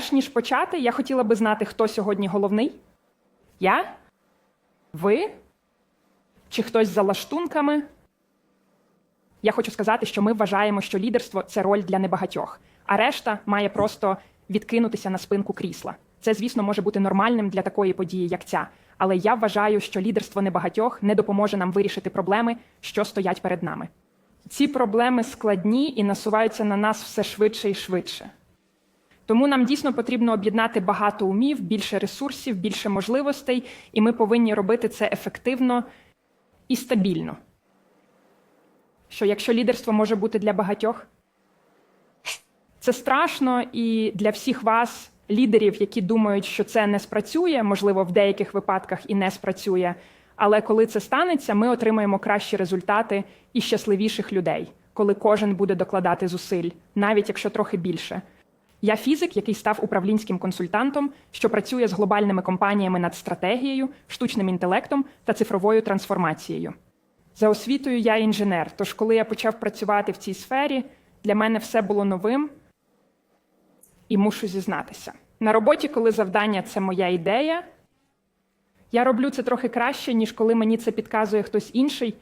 Перш ніж почати, я хотіла би знати, хто сьогодні головний. Я? Ви? Чи хтось за лаштунками? Я хочу сказати, що ми вважаємо, що лідерство це роль для небагатьох, а решта має просто відкинутися на спинку крісла. Це, звісно, може бути нормальним для такої події, як ця. Але я вважаю, що лідерство небагатьох не допоможе нам вирішити проблеми, що стоять перед нами. Ці проблеми складні і насуваються на нас все швидше і швидше. Тому нам дійсно потрібно об'єднати багато умів, більше ресурсів, більше можливостей, і ми повинні робити це ефективно і стабільно. Що якщо лідерство може бути для багатьох, це страшно і для всіх вас, лідерів, які думають, що це не спрацює, можливо, в деяких випадках і не спрацює. Але коли це станеться, ми отримаємо кращі результати і щасливіших людей, коли кожен буде докладати зусиль, навіть якщо трохи більше. Я фізик, який став управлінським консультантом, що працює з глобальними компаніями над стратегією, штучним інтелектом та цифровою трансформацією. За освітою я інженер, тож коли я почав працювати в цій сфері, для мене все було новим і мушу зізнатися. На роботі, коли завдання це моя ідея, я роблю це трохи краще, ніж коли мені це підказує хтось інший,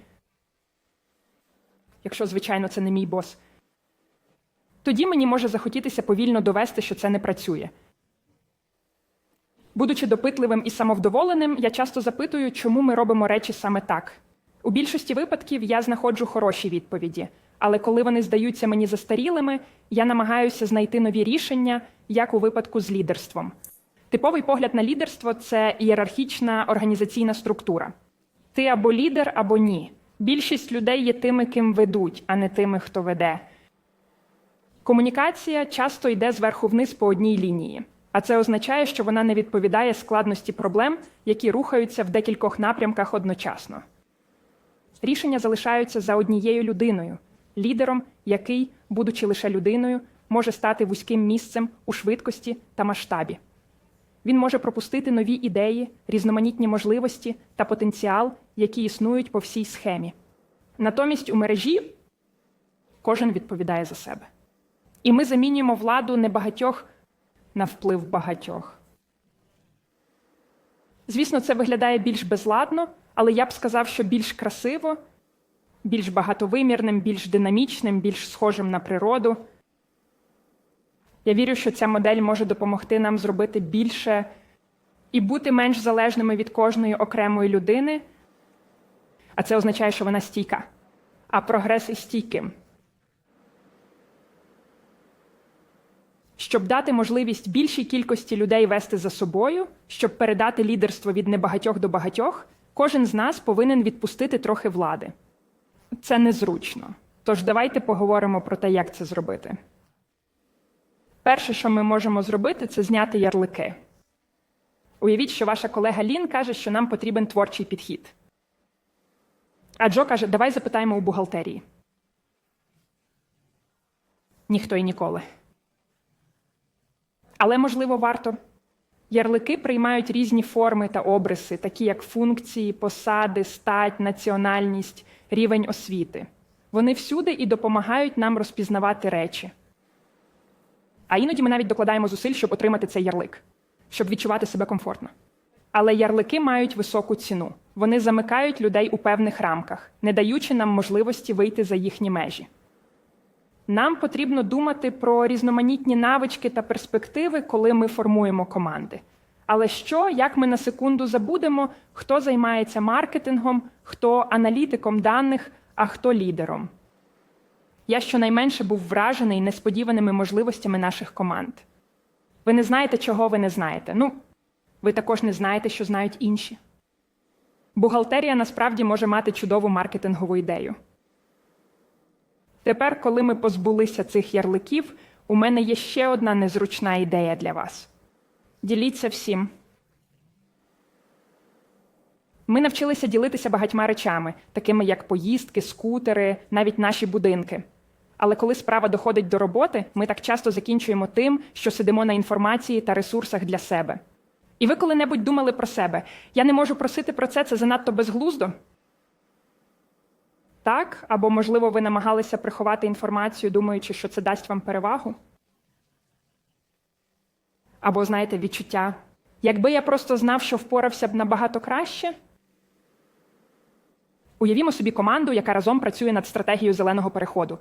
якщо, звичайно, це не мій бос. Тоді мені може захотітися повільно довести, що це не працює. Будучи допитливим і самовдоволеним, я часто запитую, чому ми робимо речі саме так. У більшості випадків я знаходжу хороші відповіді, але коли вони здаються мені застарілими, я намагаюся знайти нові рішення, як у випадку з лідерством. Типовий погляд на лідерство це ієрархічна організаційна структура. Ти або лідер, або ні. Більшість людей є тими, ким ведуть, а не тими, хто веде. Комунікація часто йде зверху вниз по одній лінії, а це означає, що вона не відповідає складності проблем, які рухаються в декількох напрямках одночасно. Рішення залишаються за однією людиною, лідером, який, будучи лише людиною, може стати вузьким місцем у швидкості та масштабі. Він може пропустити нові ідеї, різноманітні можливості та потенціал, які існують по всій схемі. Натомість у мережі кожен відповідає за себе. І ми замінюємо владу небагатьох на вплив багатьох. Звісно, це виглядає більш безладно, але я б сказав, що більш красиво, більш багатовимірним, більш динамічним, більш схожим на природу. Я вірю, що ця модель може допомогти нам зробити більше і бути менш залежними від кожної окремої людини, а це означає, що вона стійка, а прогрес і стійким. Щоб дати можливість більшій кількості людей вести за собою, щоб передати лідерство від небагатьох до багатьох, кожен з нас повинен відпустити трохи влади. Це незручно. Тож давайте поговоримо про те, як це зробити. Перше, що ми можемо зробити, це зняти ярлики. Уявіть, що ваша колега Лін каже, що нам потрібен творчий підхід. А Джо каже, давай запитаємо у бухгалтерії. Ніхто і ніколи. Але, можливо, варто. Ярлики приймають різні форми та обриси, такі як функції, посади, стать, національність, рівень освіти. Вони всюди і допомагають нам розпізнавати речі. А іноді ми навіть докладаємо зусиль, щоб отримати цей ярлик, щоб відчувати себе комфортно. Але ярлики мають високу ціну. Вони замикають людей у певних рамках, не даючи нам можливості вийти за їхні межі. Нам потрібно думати про різноманітні навички та перспективи, коли ми формуємо команди. Але що, як ми на секунду забудемо, хто займається маркетингом, хто аналітиком даних, а хто лідером? Я щонайменше був вражений несподіваними можливостями наших команд. Ви не знаєте, чого ви не знаєте. Ну, ви також не знаєте, що знають інші. Бухгалтерія насправді може мати чудову маркетингову ідею. Тепер, коли ми позбулися цих ярликів, у мене є ще одна незручна ідея для вас. Діліться всім. Ми навчилися ділитися багатьма речами, такими як поїздки, скутери, навіть наші будинки. Але коли справа доходить до роботи, ми так часто закінчуємо тим, що сидимо на інформації та ресурсах для себе. І ви коли-небудь думали про себе: я не можу просити про це, це занадто безглуздо. Так, або, можливо, ви намагалися приховати інформацію, думаючи, що це дасть вам перевагу. Або, знаєте, відчуття. Якби я просто знав, що впорався б набагато краще. Уявімо собі команду, яка разом працює над стратегією зеленого переходу.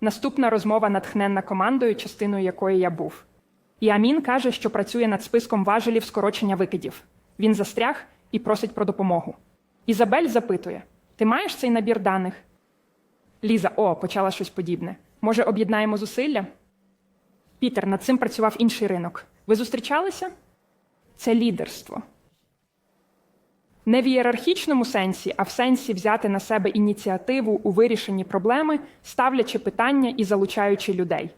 Наступна розмова натхненна командою, частиною якої я був. І Амін каже, що працює над списком важелів скорочення викидів. Він застряг і просить про допомогу. Ізабель запитує: Ти маєш цей набір даних? Ліза, о, почала щось подібне. Може, об'єднаємо зусилля? Пітер, над цим працював інший ринок. Ви зустрічалися? Це лідерство. Не в ієрархічному сенсі, а в сенсі взяти на себе ініціативу у вирішенні проблеми, ставлячи питання і залучаючи людей.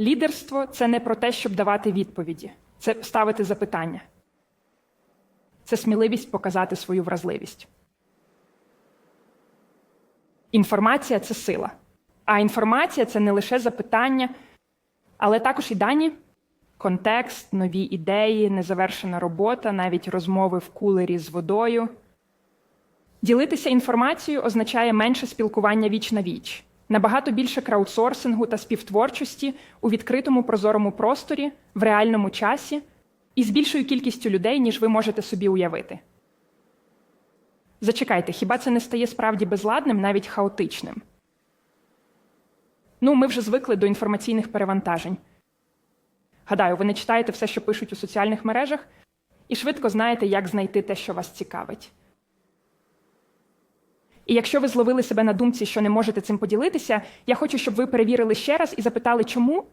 Лідерство це не про те, щоб давати відповіді, це ставити запитання. Це сміливість показати свою вразливість. Інформація це сила. А інформація це не лише запитання, але також і дані, контекст, нові ідеї, незавершена робота, навіть розмови в кулері з водою. Ділитися інформацією означає менше спілкування віч на віч, набагато більше краудсорсингу та співтворчості у відкритому прозорому просторі, в реальному часі і з більшою кількістю людей, ніж ви можете собі уявити. Зачекайте, хіба це не стає справді безладним, навіть хаотичним? Ну, ми вже звикли до інформаційних перевантажень. Гадаю, ви не читаєте все, що пишуть у соціальних мережах, і швидко знаєте, як знайти те, що вас цікавить. І якщо ви зловили себе на думці, що не можете цим поділитися, я хочу, щоб ви перевірили ще раз і запитали, чому?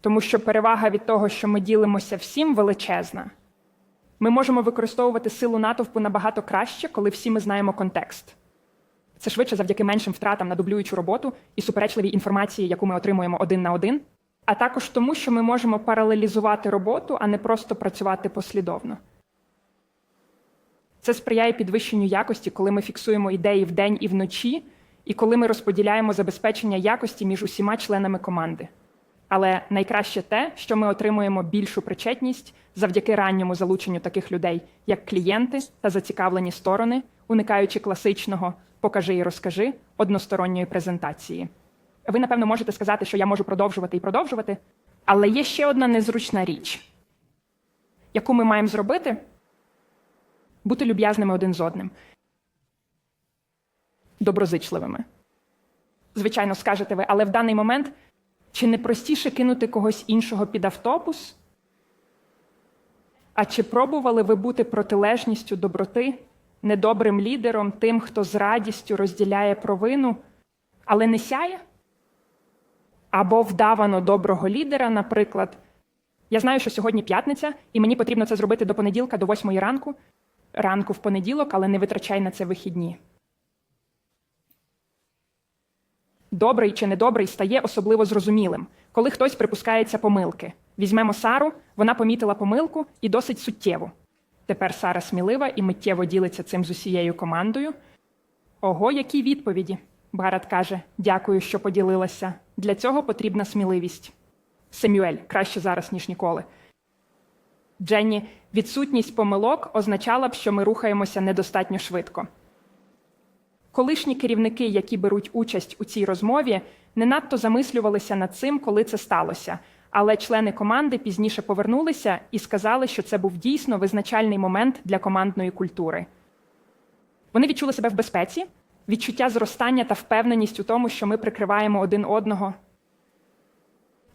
Тому що перевага від того, що ми ділимося всім, величезна. Ми можемо використовувати силу натовпу набагато краще, коли всі ми знаємо контекст. Це швидше завдяки меншим втратам на дублюючу роботу і суперечливій інформації, яку ми отримуємо один на один, а також тому, що ми можемо паралелізувати роботу, а не просто працювати послідовно. Це сприяє підвищенню якості, коли ми фіксуємо ідеї вдень і вночі, і коли ми розподіляємо забезпечення якості між усіма членами команди. Але найкраще те, що ми отримуємо більшу причетність завдяки ранньому залученню таких людей, як клієнти та зацікавлені сторони, уникаючи класичного покажи і розкажи односторонньої презентації. Ви, напевно, можете сказати, що я можу продовжувати і продовжувати, але є ще одна незручна річ, яку ми маємо зробити бути люб'язними один з одним, доброзичливими. Звичайно, скажете ви, але в даний момент чи не простіше кинути когось іншого під автобус? А чи пробували ви бути протилежністю доброти, недобрим лідером, тим, хто з радістю розділяє провину, але не сяє? Або вдавано доброго лідера, наприклад. Я знаю, що сьогодні п'ятниця, і мені потрібно це зробити до понеділка, до восьмої ранку, ранку в понеділок, але не витрачай на це вихідні. Добрий чи недобрий стає особливо зрозумілим, коли хтось припускається помилки. Візьмемо Сару, вона помітила помилку і досить суттєву. Тепер Сара смілива і миттєво ділиться цим з усією командою. Ого, які відповіді! Барат каже: Дякую, що поділилася. Для цього потрібна сміливість. Семюель краще зараз, ніж ніколи. Дженні, відсутність помилок означала б, що ми рухаємося недостатньо швидко. Колишні керівники, які беруть участь у цій розмові, не надто замислювалися над цим, коли це сталося. Але члени команди пізніше повернулися і сказали, що це був дійсно визначальний момент для командної культури. Вони відчули себе в безпеці, відчуття зростання та впевненість у тому, що ми прикриваємо один одного.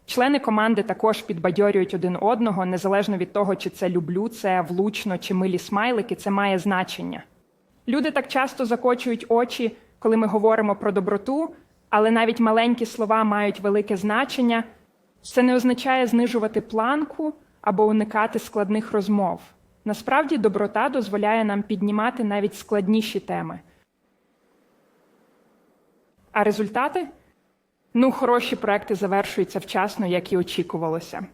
Члени команди також підбадьорюють один одного, незалежно від того, чи це люблю, це влучно, чи милі смайлики, це має значення. Люди так часто закочують очі, коли ми говоримо про доброту, але навіть маленькі слова мають велике значення. Це не означає знижувати планку або уникати складних розмов. Насправді, доброта дозволяє нам піднімати навіть складніші теми. А результати? Ну, хороші проекти завершуються вчасно, як і очікувалося.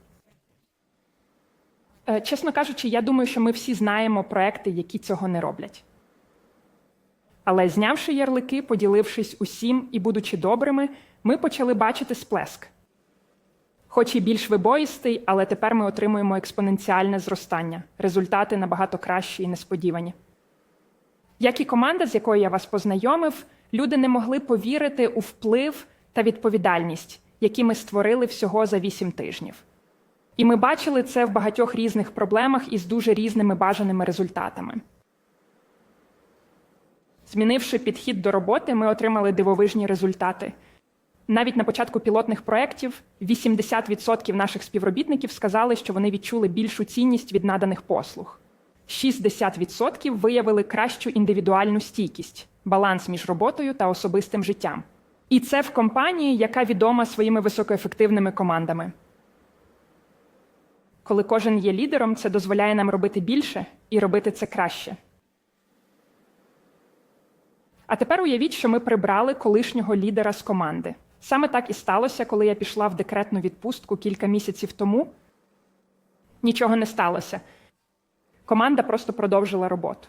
Е, Чесно кажучи, я думаю, що ми всі знаємо проекти, які цього не роблять. Але знявши ярлики, поділившись усім і будучи добрими, ми почали бачити сплеск. Хоч і більш вибоїстий, але тепер ми отримуємо експоненціальне зростання, результати набагато кращі і несподівані. Як і команда, з якою я вас познайомив, люди не могли повірити у вплив та відповідальність, які ми створили всього за вісім тижнів. І ми бачили це в багатьох різних проблемах із дуже різними бажаними результатами. Змінивши підхід до роботи, ми отримали дивовижні результати. Навіть на початку пілотних проєктів 80% наших співробітників сказали, що вони відчули більшу цінність від наданих послуг. 60% виявили кращу індивідуальну стійкість, баланс між роботою та особистим життям. І це в компанії, яка відома своїми високоефективними командами. Коли кожен є лідером, це дозволяє нам робити більше і робити це краще. А тепер уявіть, що ми прибрали колишнього лідера з команди. Саме так і сталося, коли я пішла в декретну відпустку кілька місяців тому. Нічого не сталося. Команда просто продовжила роботу.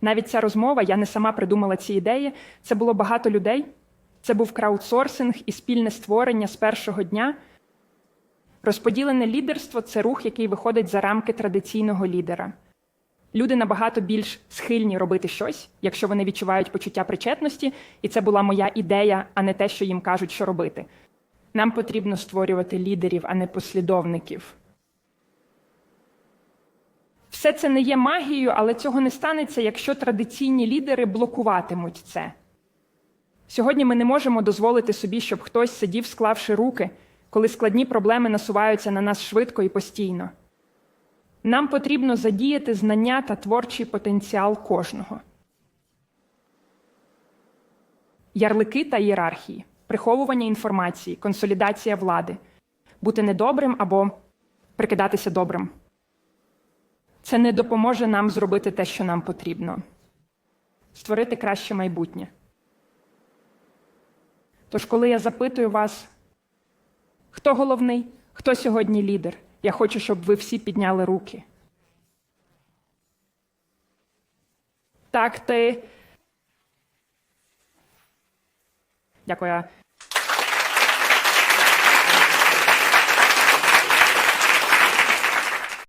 Навіть ця розмова, я не сама придумала ці ідеї. Це було багато людей. Це був краудсорсинг і спільне створення з першого дня. Розподілене лідерство це рух, який виходить за рамки традиційного лідера. Люди набагато більш схильні робити щось, якщо вони відчувають почуття причетності, і це була моя ідея, а не те, що їм кажуть, що робити. Нам потрібно створювати лідерів, а не послідовників. Все це не є магією, але цього не станеться, якщо традиційні лідери блокуватимуть це. Сьогодні ми не можемо дозволити собі, щоб хтось сидів, склавши руки, коли складні проблеми насуваються на нас швидко і постійно. Нам потрібно задіяти знання та творчий потенціал кожного. Ярлики та ієрархії, приховування інформації, консолідація влади, бути недобрим або прикидатися добрим. Це не допоможе нам зробити те, що нам потрібно, створити краще майбутнє. Тож, коли я запитую вас, хто головний, хто сьогодні лідер, я хочу, щоб ви всі підняли руки. Так, ти. Дякую.